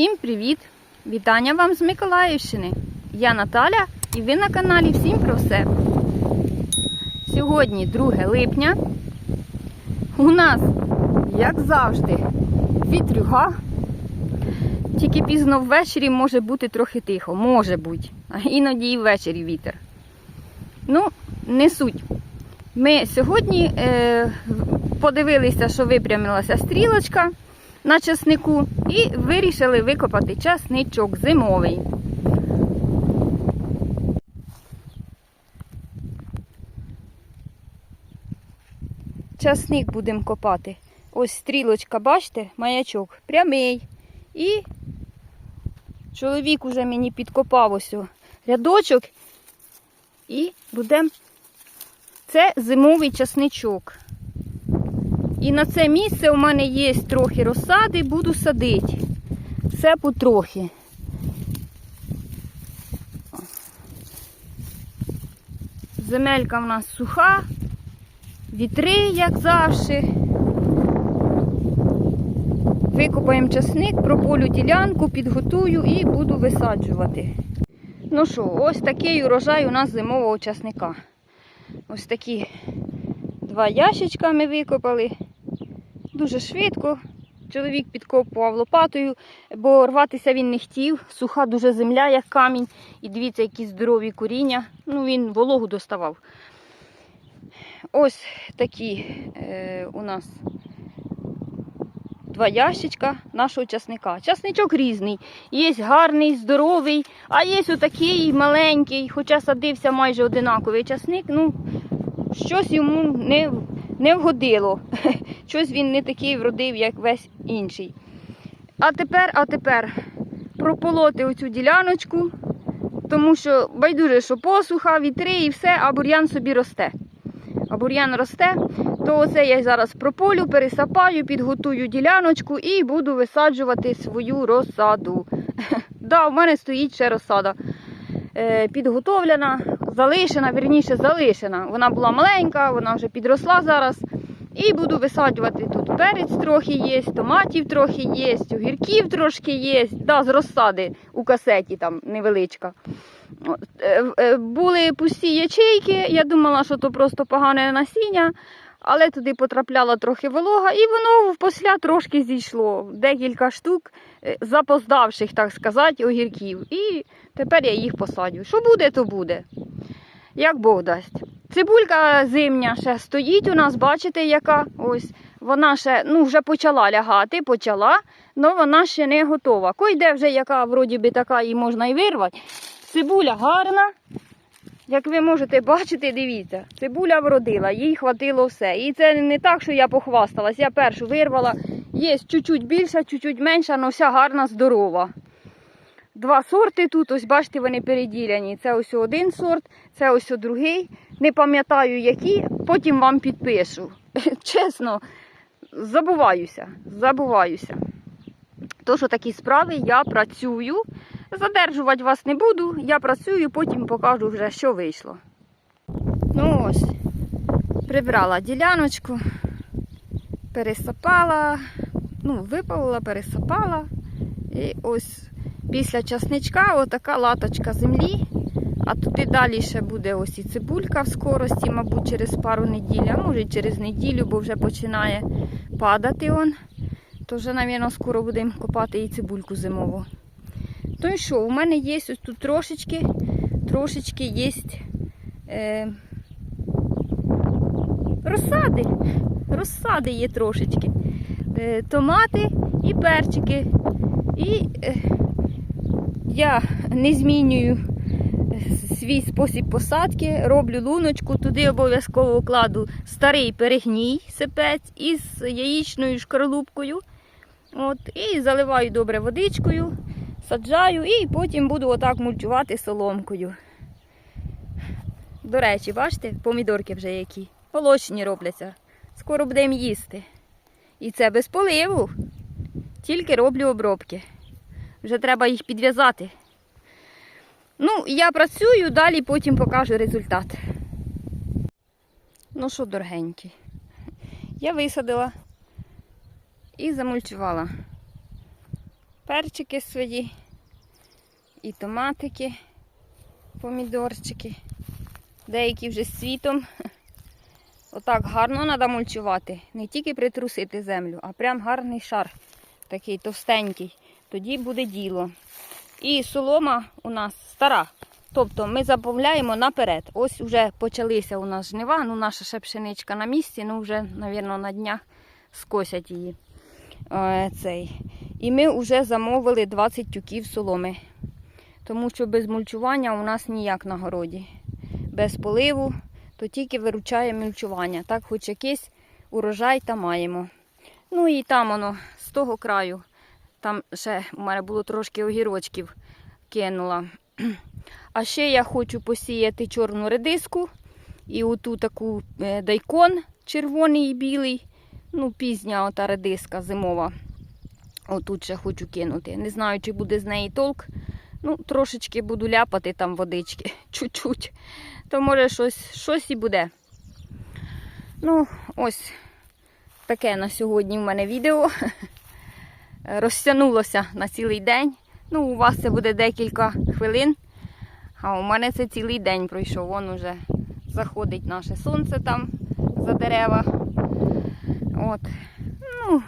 Всім привіт! Вітання вам з Миколаївщини. Я Наталя і ви на каналі Всім про все. Сьогодні 2 липня. У нас, як завжди, вітрюга. Тільки пізно ввечері може бути трохи тихо, може бути. А іноді і ввечері вітер. Ну, не суть. Ми сьогодні е, подивилися, що випрямилася стрілочка на часнику і вирішили викопати часничок зимовий. Часник будемо копати. Ось стрілочка, бачите, маячок прямий. І чоловік уже мені підкопав ось рядочок. І будемо. Це зимовий часничок. І на це місце у мене є трохи розсади, буду садити. Все потрохи. Земелька в нас суха, вітри, як завжди. Викопаємо часник, прополю ділянку, підготую і буду висаджувати. Ну що, ось такий урожай у нас зимового часника. Ось такі два ящичка ми викопали. Дуже швидко. Чоловік підкопував лопатою, бо рватися він не хотів. Суха дуже земля, як камінь. І дивіться, які здорові коріння. Ну, він вологу доставав. Ось такі е, у нас два ящичка нашого часника. Часничок різний. Є гарний, здоровий, а є отакий маленький, хоча садився майже одинаковий часник. Ну, щось йому не, не вгодило. Щось він не такий вродив, як весь інший. А тепер, а тепер прополоти оцю діляночку, тому що байдуже, що посуха, вітри і все, а бур'ян собі росте. А бур'ян росте, то оце я зараз прополю, пересапаю, підготую діляночку і буду висаджувати свою розсаду. Да, в мене стоїть ще розсада. Е, підготовлена, залишена, вірніше залишена. Вона була маленька, вона вже підросла зараз. І буду висаджувати тут перець трохи є, томатів трохи є, огірків трошки є. Да, з розсади у касеті там невеличка. Е, е, Були пусті ячейки, я думала, що то просто погане насіння, але туди потрапляла трохи волога, і воно впосля трошки зійшло. Декілька штук е, запоздавших, так сказати, огірків. І тепер я їх посадю. Що буде, то буде. Як Бог дасть. Цибулька зимня ще стоїть у нас, бачите, яка ось. Вона ще ну, вже почала лягати, почала, але вона ще не готова. Койде вже яка вроді би така і можна і вирвати. Цибуля гарна. Як ви можете бачити, дивіться, цибуля вродила, їй хватило все. І це не так, що я похвасталась. Я першу вирвала. Є чуть-чуть більша, чуть-чуть менша, але вся гарна, здорова. Два сорти тут, ось бачите, вони переділяні. Це ось один сорт, це ось другий. Не пам'ятаю які, потім вам підпишу. Чесно, забуваюся, забуваюся. Що такі справи, я працюю. Задержувати вас не буду, я працюю, потім покажу вже, що вийшло. Ну ось, прибрала діляночку, пересапала, ну, випалила, пересапала. І ось після часничка отака латочка землі. А туди далі ще буде ось і цибулька в скорості, мабуть, через пару неділь, а може через неділю, бо вже починає падати он. То вже, мабуть, скоро будемо копати і цибульку зимову. То і що, у мене є ось тут трошечки, трошечки є е, розсади. Розсади є трошечки. Е, томати і перчики. І е, я не змінюю свій спосіб посадки, роблю луночку, туди обов'язково кладу старий перегній сипець із яєчною шкарлупкою. От, І заливаю добре водичкою, саджаю і потім буду отак мульчувати соломкою. До речі, бачите, помідорки вже які. Молочні робляться. Скоро будемо їсти. І це без поливу. Тільки роблю обробки. Вже треба їх підв'язати. Ну, я працюю, далі потім покажу результат. Ну що, дорогенькі, я висадила і замульчувала. Перчики свої, і томатики, помідорчики. Деякі вже з цвітом. Отак гарно треба мульчувати. Не тільки притрусити землю, а прям гарний шар, такий товстенький. Тоді буде діло. І солома у нас стара. Тобто ми заповляємо наперед. Ось вже почалися у нас жнива. Ну, наша ще пшеничка на місці, ну вже, мабуть, на днях скосять її. Е, цей. І ми вже замовили 20 тюків соломи. Тому що без мульчування у нас ніяк на городі. Без поливу, то тільки виручає мульчування. Так, хоч якийсь урожай та маємо. Ну і там воно, з того краю, там ще у мене було трошки огірочків кинула. А ще я хочу посіяти чорну редиску і оту таку е, дайкон червоний і білий. Ну, пізня ота редиска зимова. Отут ще хочу кинути. Не знаю, чи буде з неї толк. Ну, трошечки буду ляпати там водички, чуть-чуть. То може щось, щось і буде. Ну, ось таке на сьогодні в мене відео. Розтягнулося на цілий день. Ну, у вас це буде декілька хвилин. А у мене це цілий день пройшов. Вон уже заходить наше сонце там за дерева. От. Ну,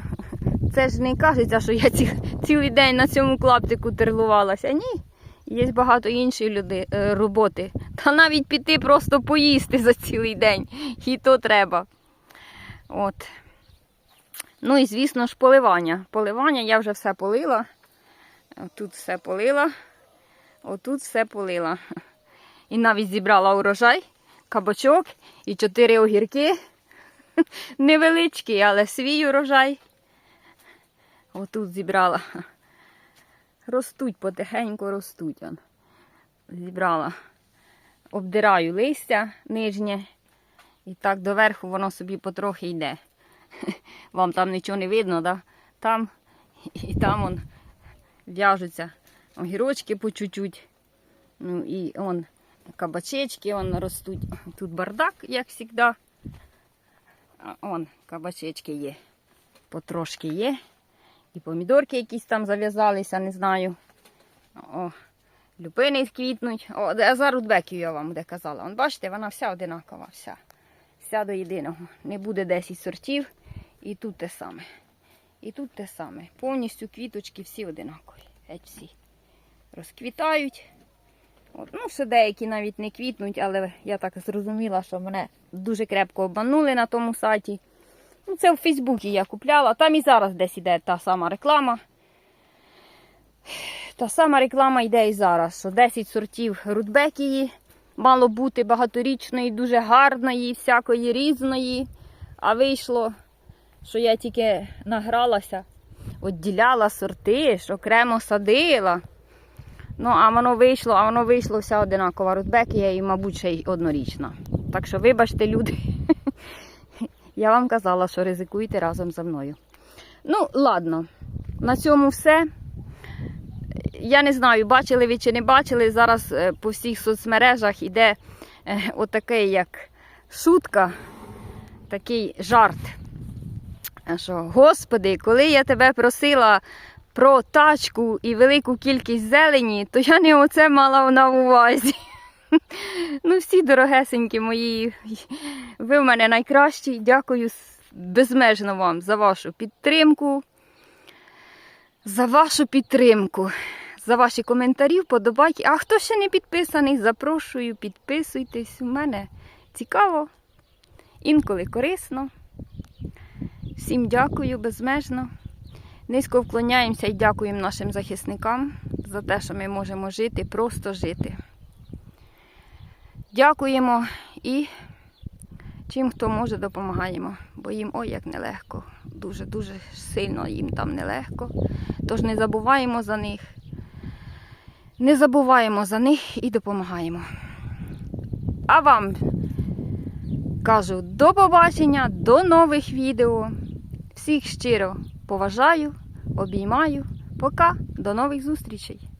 це ж не кажеться, що я ці, цілий день на цьому клаптику терлувалася. Ні. Є багато іншої люди, е, роботи. Та навіть піти просто поїсти за цілий день. І то треба. От. Ну і, звісно ж, поливання. Поливання я вже все полила. Тут все полила. Отут все полила. І навіть зібрала урожай, кабачок і чотири огірки. Невеличкі, але свій урожай. Отут зібрала. Ростуть потихеньку ростуть. Он. Зібрала. Обдираю листя нижнє. І так доверху воно собі потрохи йде. Вам там нічого не видно, да? Там і там он в'яжуться огірочки по чуть-чуть. Ну і он кабачечки он ростуть. Тут бардак, як завжди. А он кабачечки є. Потрошки є. І помідорки якісь там зав'язалися, не знаю. О, люпини квітнуть. О, а за рудбеків я вам де казала. Вон, бачите, вона вся одинакова, вся. Вся до єдиного. Не буде 10 сортів. І тут те саме. І тут те саме. Повністю квіточки всі одинакові. Геть всі. Розквітають. От, ну, ще деякі навіть не квітнуть, але я так зрозуміла, що мене дуже крепко обманули на тому сайті. Ну, це в Фейсбуці я купляла. Там і зараз десь іде та сама реклама. Та сама реклама йде і зараз, що 10 сортів рудбекії мало бути багаторічної, дуже гарної, всякої різної. А вийшло, що я тільки награлася, відділяла сорти, що окремо садила. Ну, а воно вийшло, а воно вийшло вся одинакова рудбекія і, мабуть, ще й однорічна. Так що, вибачте, люди. Я вам казала, що ризикуйте разом зі мною. Ну, ладно, на цьому все. Я не знаю, бачили ви чи не бачили. Зараз е, по всіх соцмережах іде е, отакий, як шутка, такий жарт. Що, Господи, коли я тебе просила про тачку і велику кількість зелені, то я не оце мала на увазі. Ну, всі дорогесенькі мої, ви в мене найкращі. Дякую безмежно вам за вашу підтримку. За вашу підтримку, за ваші коментарі, вподобайки. А хто ще не підписаний, запрошую, підписуйтесь. У мене цікаво, інколи корисно. Всім дякую безмежно. Низько вклоняємося і дякуємо нашим захисникам за те, що ми можемо жити, просто жити. Дякуємо і чим хто може, допомагаємо, бо їм ой як нелегко. Дуже-дуже сильно їм там нелегко. Тож не забуваємо за них. Не забуваємо за них і допомагаємо. А вам кажу до побачення, до нових відео. Всіх щиро поважаю, обіймаю. Пока, до нових зустрічей!